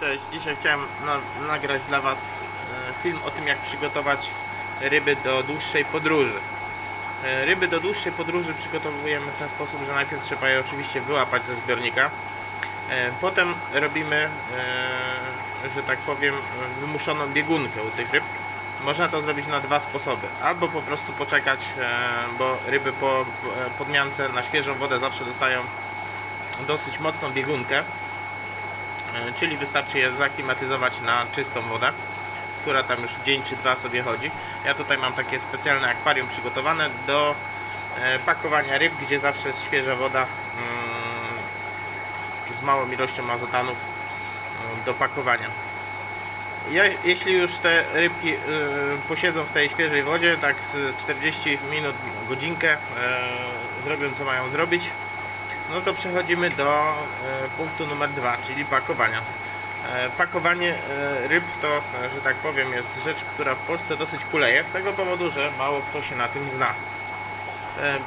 Cześć, dzisiaj chciałem na, nagrać dla Was e, film o tym jak przygotować ryby do dłuższej podróży. E, Ryby do dłuższej podróży przygotowujemy w ten sposób, że najpierw trzeba je oczywiście wyłapać ze zbiornika. E, Potem robimy, że tak powiem, wymuszoną biegunkę u tych ryb. Można to zrobić na dwa sposoby. Albo po prostu poczekać, bo ryby po podmiance na świeżą wodę zawsze dostają dosyć mocną biegunkę. E, czyli wystarczy je zaklimatyzować na czystą wodę, która tam już dzień czy dwa sobie chodzi. Ja tutaj mam takie specjalne akwarium przygotowane do e, pakowania ryb, gdzie zawsze jest świeża woda mm, z małą ilością azotanów mm, do pakowania. Jeśli już te rybki y, posiedzą w tej świeżej wodzie, tak z 40 minut, godzinkę, y, zrobią co mają zrobić, no to przechodzimy do e, punktu numer dwa, czyli pakowania. E, pakowanie e, ryb to, że tak powiem, jest rzecz, która w Polsce dosyć kuleje, z tego powodu, że mało kto się na tym zna.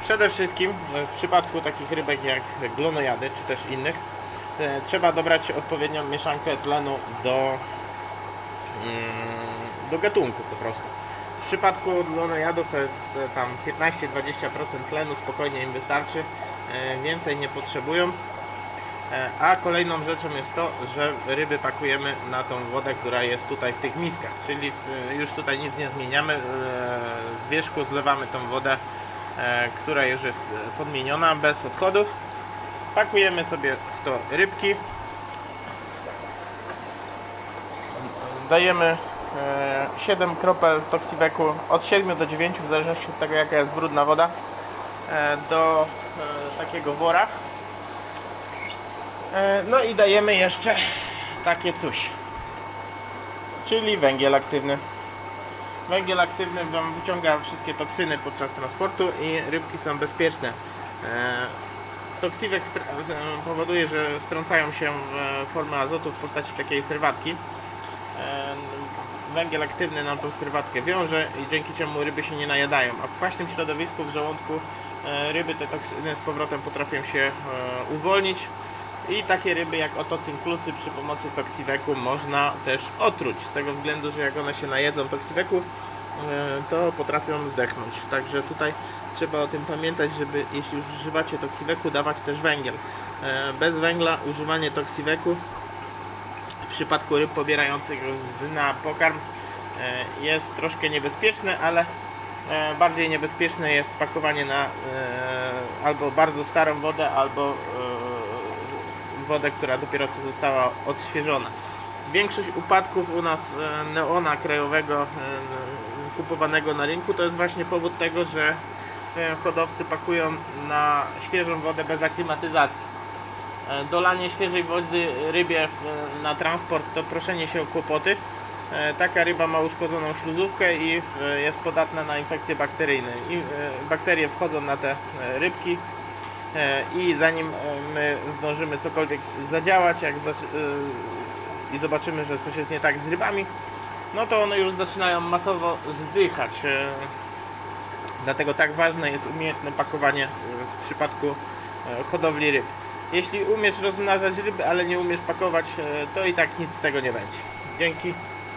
Przede wszystkim w przypadku takich rybek jak glonojady, czy też innych, trzeba dobrać odpowiednią mieszankę tlenu do, mm, do gatunku po prostu. W przypadku glonojadów to jest tam 15-20% tlenu, spokojnie im wystarczy, więcej nie potrzebują. E, A kolejną rzeczą jest to, że ryby pakujemy na tą wodę, która jest tutaj w tych miskach, czyli w- już tutaj nic nie zmieniamy. e, Z wierzchu zlewamy tą wodę, e, która już jest e, podmieniona, bez odchodów. Pakujemy sobie w to rybki. Dajemy e, 7 kropel toksibeku od 7 do 9 w zależności od tego jaka jest brudna woda e, do e, takiego wora. E, No i dajemy jeszcze takie coś, czyli węgiel aktywny. Węgiel aktywny wam wyciąga wszystkie toksyny podczas transportu i rybki są bezpieczne. E, Toksiwek e, powoduje, że strącają się w formę azotu w postaci takiej serwatki. E, Węgiel aktywny nam tą serwatkę wiąże i dzięki czemu ryby się nie najadają. A w kwaśnym środowisku w żołądku e, ryby te toksyny z powrotem potrafią się e, uwolnić. I takie ryby jak otocyklusy przy pomocy toksiweku można też otruć. Z tego względu, że jak one się najedzą toksiweku, e, to potrafią zdechnąć. Także tutaj trzeba o tym pamiętać, żeby jeśli już używacie toksiweku, dawać też węgiel. E, Bez węgla używanie toksiweku w przypadku ryb pobierających z dna pokarm e, jest troszkę niebezpieczne, ale e, bardziej niebezpieczne jest pakowanie na e, albo bardzo starą wodę, albo e, wodę, która dopiero co została odświeżona. Większość upadków u nas e, neona krajowego e, kupowanego na rynku to jest właśnie powód tego, że e, hodowcy pakują na świeżą wodę bez aklimatyzacji. E, Dolanie świeżej wody rybie na transport to proszenie się o kłopoty. E, Taka ryba ma uszkodzoną śluzówkę i e, jest podatna na infekcje bakteryjne. I e, bakterie wchodzą na te rybki i zanim my zdążymy cokolwiek zadziałać jak i zobaczymy, że coś jest nie tak z rybami, no to one już zaczynają masowo zdychać. Dlatego tak ważne jest umiejętne pakowanie w przypadku hodowli ryb. Jeśli umiesz rozmnażać ryby, ale nie umiesz pakować, to i tak nic z tego nie będzie. Dzięki.